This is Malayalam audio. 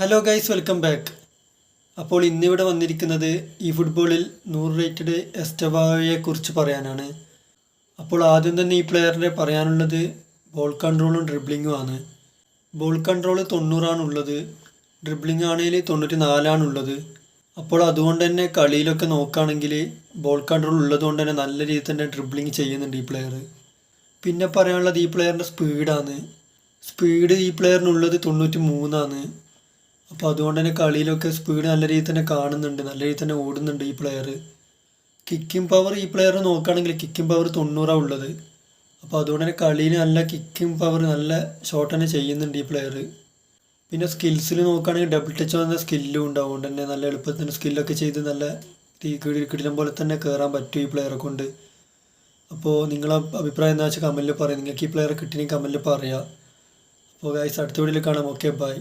ഹലോ ഗൈസ് വെൽക്കം ബാക്ക് അപ്പോൾ ഇന്നിവിടെ വന്നിരിക്കുന്നത് ഈ ഫുട്ബോളിൽ നൂറ് റേറ്റഡ് എസ്റ്റവായെ കുറിച്ച് പറയാനാണ്. അപ്പോൾ ആദ്യം തന്നെ ഈ പ്ലെയറിന്റെ പറയാനുള്ളത് ബോൾ കൺട്രോളും ഡ്രിബ്ലിങ്ങും ആണ്. ബോൾ കൺട്രോൾ തൊണ്ണൂറാണുള്ളത് ഡ്രിബ്ലിംഗ് ആണെങ്കിൽ തൊണ്ണൂറ്റി നാലാണുള്ളത് അപ്പോൾ അതുകൊണ്ട് തന്നെ കളിയിലൊക്കെ നോക്കുകയാണെങ്കിൽ ബോൾ കൺട്രോൾ ഉള്ളതുകൊണ്ട് തന്നെ നല്ല രീതിയിൽ തന്നെ ഡ്രിബ്ലിങ് ചെയ്യുന്നുണ്ട് ഈ പ്ലെയർ പിന്നെ പറയാനുള്ളത് ഈ പ്ലെയറിന്റെ സ്പീഡാണ് സ്പീഡ് ഈ പ്ലെയറിനുള്ളത് തൊണ്ണൂറ്റി മൂന്നാണ് അപ്പോൾ അതുകൊണ്ട് തന്നെ കളിയിലൊക്കെ സ്പീഡ് നല്ല രീതിയിൽ തന്നെ കാണുന്നുണ്ട് നല്ല രീതിയിൽ തന്നെ ഓടുന്നുണ്ട് ഈ പ്ലെയർ കിക്കിംഗ് പവർ ഈ പ്ലെയർ നോക്കുകയാണെങ്കിൽ കിക്കിംഗ് പവർ തൊണ്ണൂറാണ് ഉള്ളത്. അപ്പോൾ അതുകൊണ്ട് തന്നെ കളിയിൽ നല്ല കിക്കിംഗ് പവർ നല്ല ഷോട്ട് തന്നെ ചെയ്യുന്നുണ്ട് ഈ പ്ലെയർ പിന്നെ സ്കിൽസിൽ നോക്കുകയാണെങ്കിൽ ഡബിൾ ടച്ച് വന്ന സ്കില്ലും ഉണ്ട്. അതുകൊണ്ട് തന്നെ നല്ല എളുപ്പത്തിൽ സ്കില്ലൊക്കെ ചെയ്ത് നല്ല കിടിലം പോലെ തന്നെ കയറാൻ പറ്റും ഈ പ്ലെയറെ കൊണ്ട്. അപ്പോൾ നിങ്ങളെ അഭിപ്രായം എന്താ വെച്ചാൽ കമന്റിൽ പറയാം നിങ്ങൾക്ക് ഈ പ്ലെയറെ കിട്ടിയെങ്കിൽ കമന്റിൽ പറയാം അപ്പോൾ ഗൈസ് അടുത്ത വീഡിയോയിൽ കാണാം. Okay bye